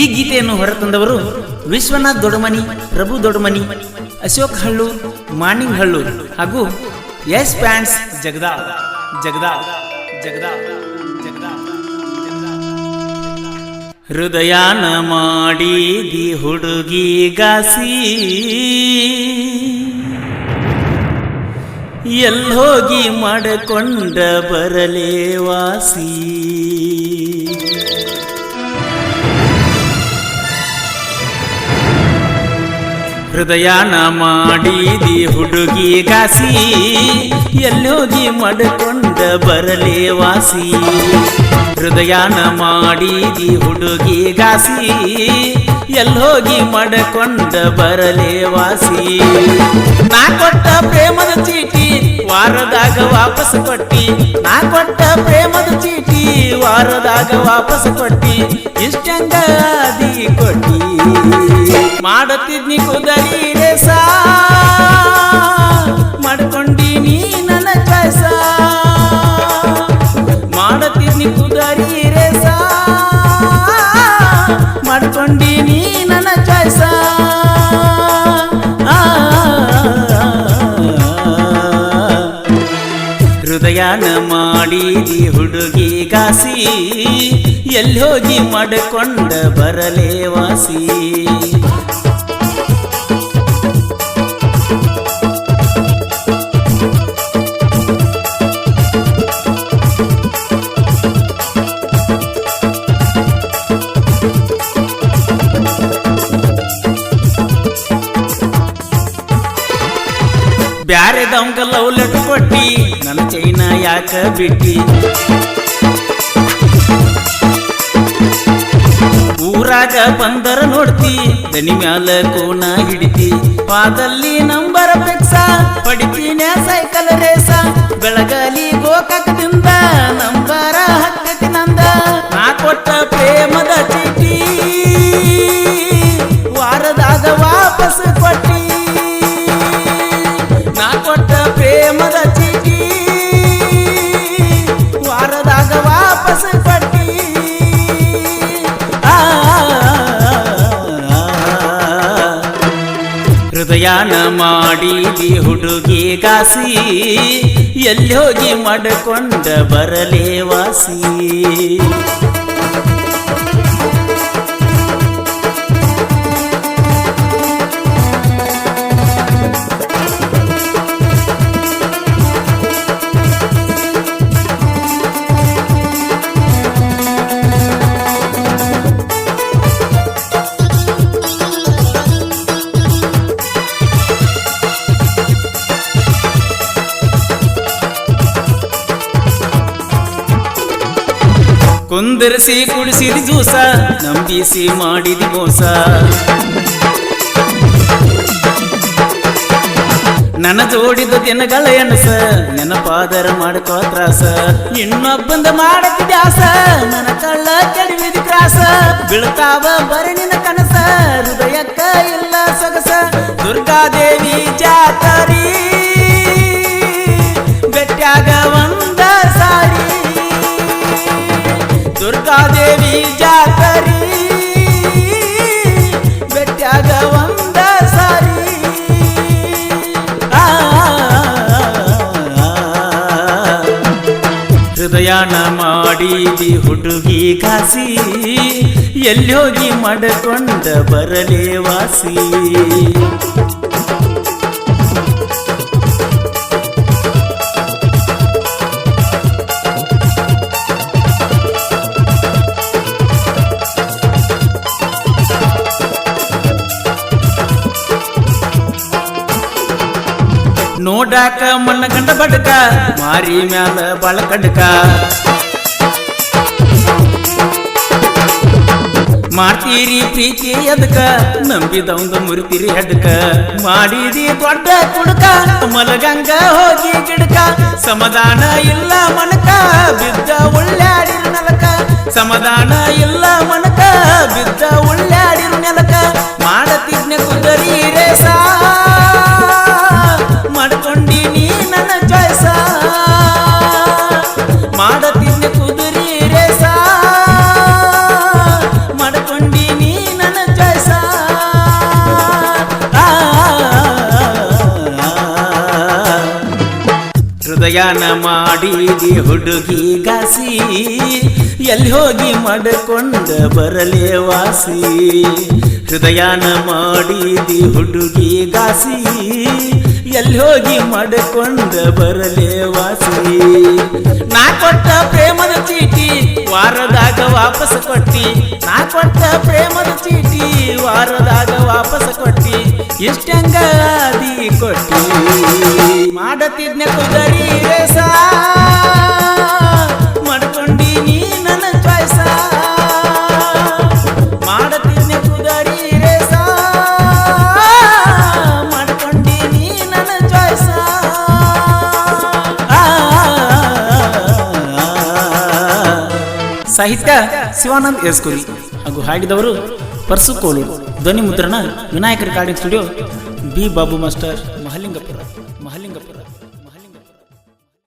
ಈ ಗೀತೆಯನ್ನು ಹೊರತಂದವರು ವಿಶ್ವನಾಥ್ ದೊಡಮನಿ ಪ್ರಭು ದೊಡಮನಿ ಅಶೋಕ್ ಹಳ್ಳೂರ್ ಮಾರ್ನಿಂಗ್ ಹಳ್ಳೂರ್ ಹಾಗೂ ಎಸ್ ಪ್ಯಾಂಟ್ಸ್ ಜಗದಾ ಜಗದಾ ಜಗದಾ ಜಗದಾ ಹೃದಯಾನ ಮಾಡಿದಿ ಹುಡುಗಿ ಗಾಸಿ. ಎಲ್ಲೋಗಿ ಮಾಡಿಕೊಂಡ ಬರಲೇ ವಾಸಿ. ಹೃದಯಾನ ಮಾಡಿದಿ ಹುಡುಗಿ ಗಾಸಿ ಎಲ್ಲೋಗಿ ಮಡ್ಕೊಂಡ ಬರಲೇ ವಾಸಿ. ಹೃದಯಾನ ಮಾಡಿದಿ ಹುಡುಗಿ ಗಾಸಿ ಎಲ್ಲೋಗಿ ಮಡ್ಕೊಂಡ ಬರಲೇ ವಾಸಿ. ನಾ ಕೊಟ್ಟ ಪ್ರೇಮದ ಚೀಟಿ ವಾರದಾಗ ವಾಪಸ್ ಕೊಟ್ಟಿ. ನಾ ಕೊಟ್ಟ ಪ್ರೇಮದ ಚೀಟಿ ವಾರದಾಗ ವಾಪಸ್ ಕೊಟ್ಟಿ. ಇಷ್ಟಂಗ ಆದಿ ಕೊಟ್ಟಿ. ಮಾಡತಿದ್ನಿ ಕುದರಿ ರೇಸ ಹೃದಯಾನ ಮಾಡಿದಿ ಹುಡುಗಿ ಗಾಸಿ ಎಲ್ಲೋಗಿ ಮಾಡಿಕೊಂಡ ಬರಲೇ ವಾಸಿ? ಬ್ಯಾರೆದವಂಗ ಲವ್ ಲೆಟರ್ ಕೊಟ್ಟಿ ನನ್ನ ಚೈನ ಯಾಕ ಬಿಟ್ಟಿ? ಊರಾಗ ಬಂದರ ನೋಡ್ತಿ, ದನಿ ಮ್ಯಾಲ ಕೋಣ ಹಿಡಿತಿ. ಪಾದಲ್ಲಿ ನಂಬರ ಹೃದಯಾನ ಮಾಡಿದಿ ಹುಡುಗಿ ಗಾಸಿ ಎಲ್ಲೋಗಿ ಮಾಡಿಕೊಂಡ ಬರಲೇ ವಾಸಿ? ಕುಂದರಿಸಿ ಕುಡಿಸಿದ ಜೂಸ, ನಂಬಿಸಿ ಮಾಡಿದ ಮೋಸ. ನನ್ನ ಜೋಡಿದ ದಿನಗಳ ಎಣಸ, ನೆನಪಾದರ ಮಾಡ್ಕೋ ತ್ರಾಸ. ಇನ್ನೊಬ್ಬಂದ ಮಾಡತಿ ದ್ಯಾಸ ನನ್ನ ಕಳ್ಳ ಕೆಡವಿದ ಕ್ರಾಸ. ಬೀಳ್ತಾವ ಬರೀ ನಿನ್ನ ಕನಸ, ಹೃದಯಕ್ಕ ಇಲ್ಲ ಸೊಗಸ. ದುರ್ಗಾದೇವಿ ಜಾತರಿ ಬೆಟ್ಟಾಗ ದುರ್ಗಾದೇವಿ ಜಾತರಿ ಬೆಟ್ಟಾಗ ಒಂದ ಸಾರಿ ಹೃದಯಾನ ಮಾಡಿದಿ ಹುಡುಗಿ ಕಾಸಿ ಎಲ್ಲೋಗಿ ಮಾಡಿಕೊಂಡ ಬರಲೇ ವಾಸಿ ನೋಡಾಕ ಮಣ್ಣ ಗಂಡ ಬಡಕ, ಮಾರಿ ಮ್ಯಾಲ ಬಾಳ ಕಡ್ಕ. ಮಾಡ್ತೀರಿ ಪ್ರೀತಿ ಎದಕ ನಂಬಿದವಂದು ಮುರಿತೀರಿ ಹೆಡ್ಕ. ಮಾಡಿದಿ ದೊಡ್ಡ ಕುಡ್ಕ, ಮಲಗಂಗ ಹೋಗಿ ಗಿಡಕ. ಸಮಾಧಾನ ಇಲ್ಲ ಮನಕ, ಬಿದ್ದ ಉಳ್ಳಾಡಿರು ನೆಲಕ. ಸಮಾಧಾನ ಇಲ್ಲ ಮನಕ, ಬಿದ್ದ ಉಳ್ಳಾಡಿರು ನೆಲಕ. ಮಾಡತಿದ್ನೆ ಕುದರಿ ಹೃದಯನ ಮಾಡಿದಿ ಹುಡುಗಿ ಗಾಸಿ. ಎಲ್ಲಿ ಹೋಗಿ ಮಡಕೊಂಡ ಬರಲೇ ವಾಸಿ. ಹೃದಯನ ಮಾಡಿದಿ ಹುಡುಗಿ ಗಾಸಿ. ಎಲ್ಲಿ ಹೋಗಿ ಮಡಕೊಂಡ ಬರಲೇ ವಾಸಿ. ನಾ ಕೊಟ್ಟ ಪ್ರೇಮದ ಚೀಟಿ ವಾರದಾಗ ವಾಪಸ್ ಕೊಟ್ಟಿ. ನಾ ಕೊಟ್ಟ ಪ್ರೇಮದ ಚೀಟಿ ವಾರದಾಗ ವಾಪಸ್ ಕೊಟ್ಟಿ. ಇಷ್ಟಂಗ ಆದಿ ಕೊಟ್ಟಿ ಮಾಡತಿದ್ನೆ ಕುದರಿ ರೇಸ ಮಾಡ್ಕೊಂಡಿ ನೀ ನನ್ನ ಚಾಯ್ಸ ಮಾಡತಿದ್ನೆ ಕುದರಿ ರೇಸ ಮಾಡ್ಕೊಂಡಿ ನೀ ನನ್ನ ಚಾಯ್ಸ ಸಾಹಿತ್ಯ ಶಿವಾನಂದ್ ಎಸ್ಕುರಿ ಹಾಗೂ ಹಾಡಿದವರು ಪರ್ಸು ಕೋಲೂರು ಧ್ವನಿ ಮುದ್ರಣ Vinayaka recording studio B Babu master.